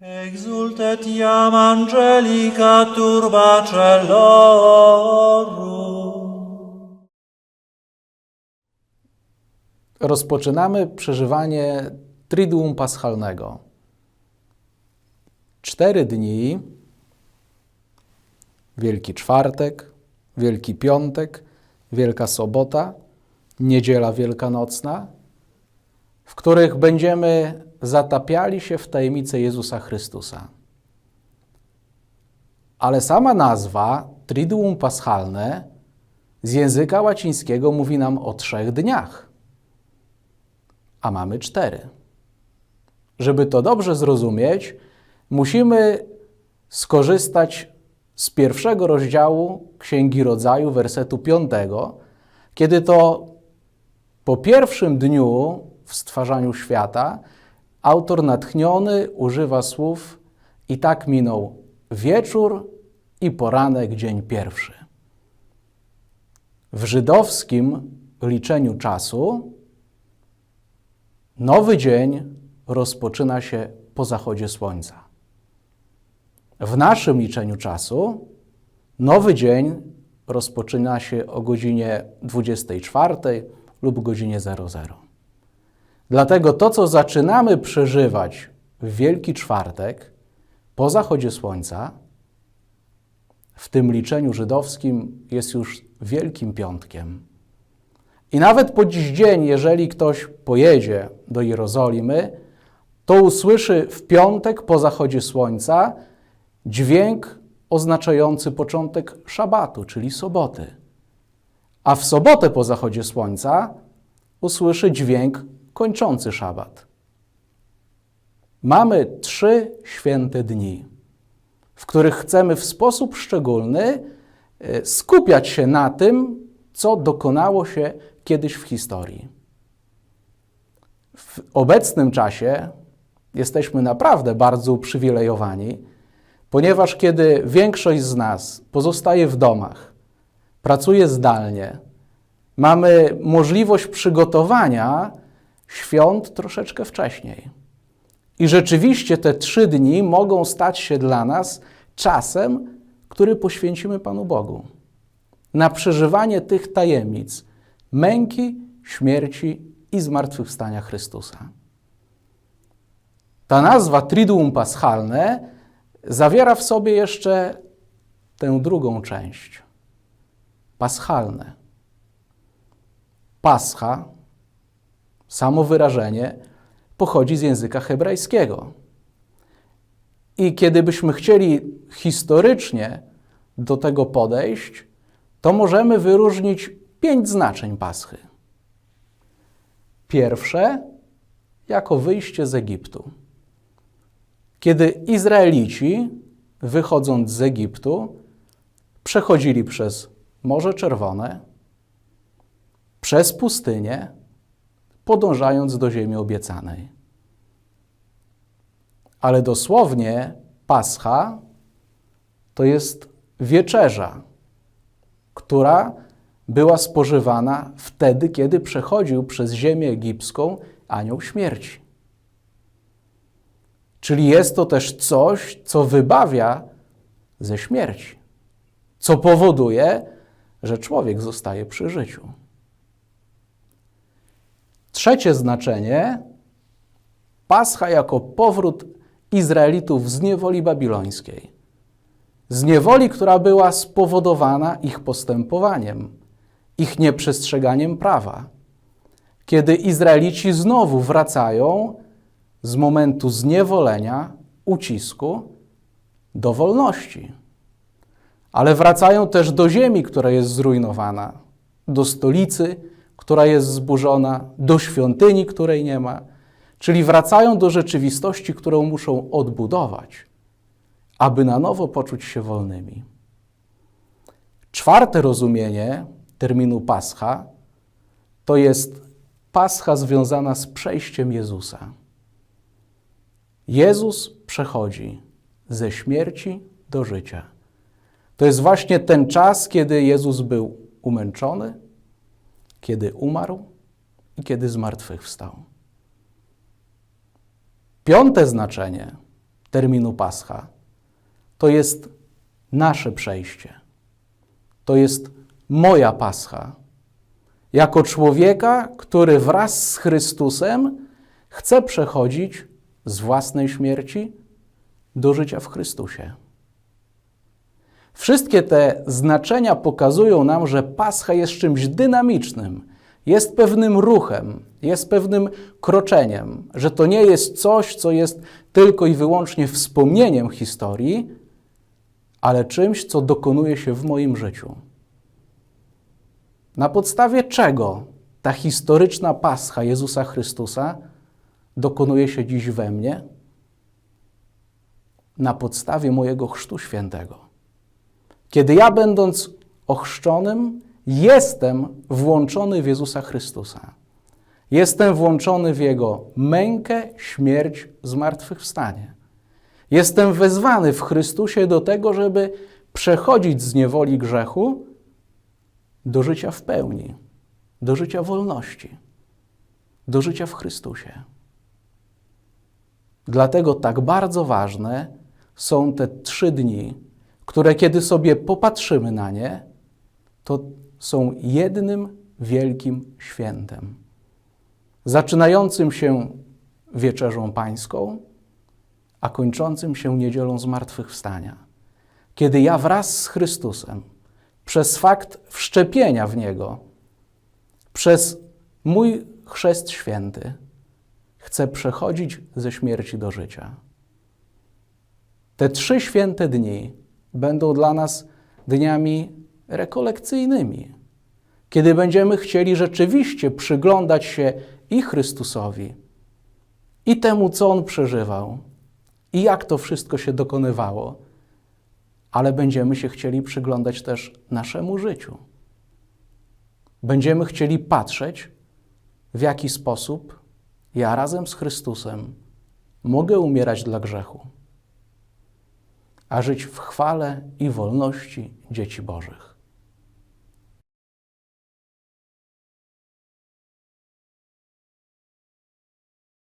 Exultet iam angelica turba. Rozpoczynamy przeżywanie Triduum Paschalnego. Cztery dni, Wielki Czwartek, Wielki Piątek, Wielka Sobota, Niedziela Wielkanocna, w których będziemy zatapiali się w tajemnicę Jezusa Chrystusa. Ale sama nazwa Triduum Paschalne z języka łacińskiego mówi nam o trzech dniach a mamy cztery. Żeby to dobrze zrozumieć, musimy skorzystać z pierwszego rozdziału Księgi Rodzaju, wersetu piątego, kiedy to po pierwszym dniu w stwarzaniu świata autor natchniony używa słów i tak minął wieczór i poranek, dzień pierwszy. W żydowskim liczeniu czasu Nowy dzień rozpoczyna się po zachodzie słońca. W naszym liczeniu czasu nowy dzień rozpoczyna się o godzinie 24 lub godzinie 00. Dlatego to, co zaczynamy przeżywać w Wielki Czwartek po zachodzie słońca, w tym liczeniu żydowskim jest już Wielkim Piątkiem. I nawet po dziś dzień, jeżeli ktoś pojedzie do Jerozolimy, to usłyszy w piątek po zachodzie słońca dźwięk oznaczający początek szabatu, czyli soboty. A w sobotę po zachodzie słońca usłyszy dźwięk kończący szabat. Mamy trzy święte dni, w których chcemy w sposób szczególny e, skupiać się na tym, co dokonało się kiedyś w historii. W obecnym czasie jesteśmy naprawdę bardzo uprzywilejowani, ponieważ kiedy większość z nas pozostaje w domach, pracuje zdalnie, mamy możliwość przygotowania świąt troszeczkę wcześniej. I rzeczywiście te trzy dni mogą stać się dla nas czasem, który poświęcimy Panu Bogu na przeżywanie tych tajemnic męki, śmierci i zmartwychwstania Chrystusa. Ta nazwa Triduum Paschalne zawiera w sobie jeszcze tę drugą część paschalne. Pascha, samo wyrażenie, pochodzi z języka hebrajskiego. I kiedy byśmy chcieli historycznie do tego podejść, to możemy wyróżnić pięć znaczeń Paschy. Pierwsze, jako wyjście z Egiptu. Kiedy Izraelici, wychodząc z Egiptu, przechodzili przez Morze Czerwone, przez pustynię, podążając do ziemi obiecanej. Ale dosłownie Pascha to jest wieczerza, która była spożywana wtedy, kiedy przechodził przez ziemię egipską anioł śmierci. Czyli jest to też coś, co wybawia ze śmierci, co powoduje, że człowiek zostaje przy życiu. Trzecie znaczenie Pascha jako powrót Izraelitów z niewoli babilońskiej. Z niewoli, która była spowodowana ich postępowaniem, ich nieprzestrzeganiem prawa. Kiedy Izraelici znowu wracają z momentu zniewolenia, ucisku do wolności. Ale wracają też do ziemi, która jest zrujnowana, do stolicy, która jest zburzona, do świątyni, której nie ma. Czyli wracają do rzeczywistości, którą muszą odbudować, aby na nowo poczuć się wolnymi. Czwarte rozumienie terminu Pascha to jest Pascha związana z przejściem Jezusa. Jezus przechodzi ze śmierci do życia. To jest właśnie ten czas, kiedy Jezus był umęczony, kiedy umarł i kiedy zmartwychwstał. Piąte znaczenie terminu Pascha, to jest nasze przejście. To jest moja Pascha. Jako człowieka, który wraz z Chrystusem chce przechodzić z własnej śmierci do życia w Chrystusie. Wszystkie te znaczenia pokazują nam, że Pascha jest czymś dynamicznym, jest pewnym ruchem, jest pewnym kroczeniem, że to nie jest coś, co jest tylko i wyłącznie wspomnieniem historii, ale czymś, co dokonuje się w moim życiu. Na podstawie czego ta historyczna Pascha Jezusa Chrystusa dokonuje się dziś we mnie? Na podstawie mojego chrztu świętego. Kiedy ja, będąc ochrzczonym, jestem włączony w Jezusa Chrystusa. Jestem włączony w Jego mękę, śmierć, zmartwychwstanie. Jestem wezwany w Chrystusie do tego, żeby przechodzić z niewoli grzechu do życia w pełni, do życia wolności, do życia w Chrystusie. Dlatego tak bardzo ważne są te trzy dni, które kiedy sobie popatrzymy na nie, to są jednym wielkim świętem. Zaczynającym się wieczerzą pańską, a kończącym się niedzielą zmartwychwstania. Kiedy ja wraz z Chrystusem, przez fakt wszczepienia w Niego, przez mój chrzest święty, chcę przechodzić ze śmierci do życia. Te trzy święte dni będą dla nas dniami rekolekcyjnymi, kiedy będziemy chcieli rzeczywiście przyglądać się i Chrystusowi, i temu, co On przeżywał, i jak to wszystko się dokonywało, ale będziemy się chcieli przyglądać też naszemu życiu. Będziemy chcieli patrzeć, w jaki sposób ja razem z Chrystusem mogę umierać dla grzechu, a żyć w chwale i wolności dzieci Bożych.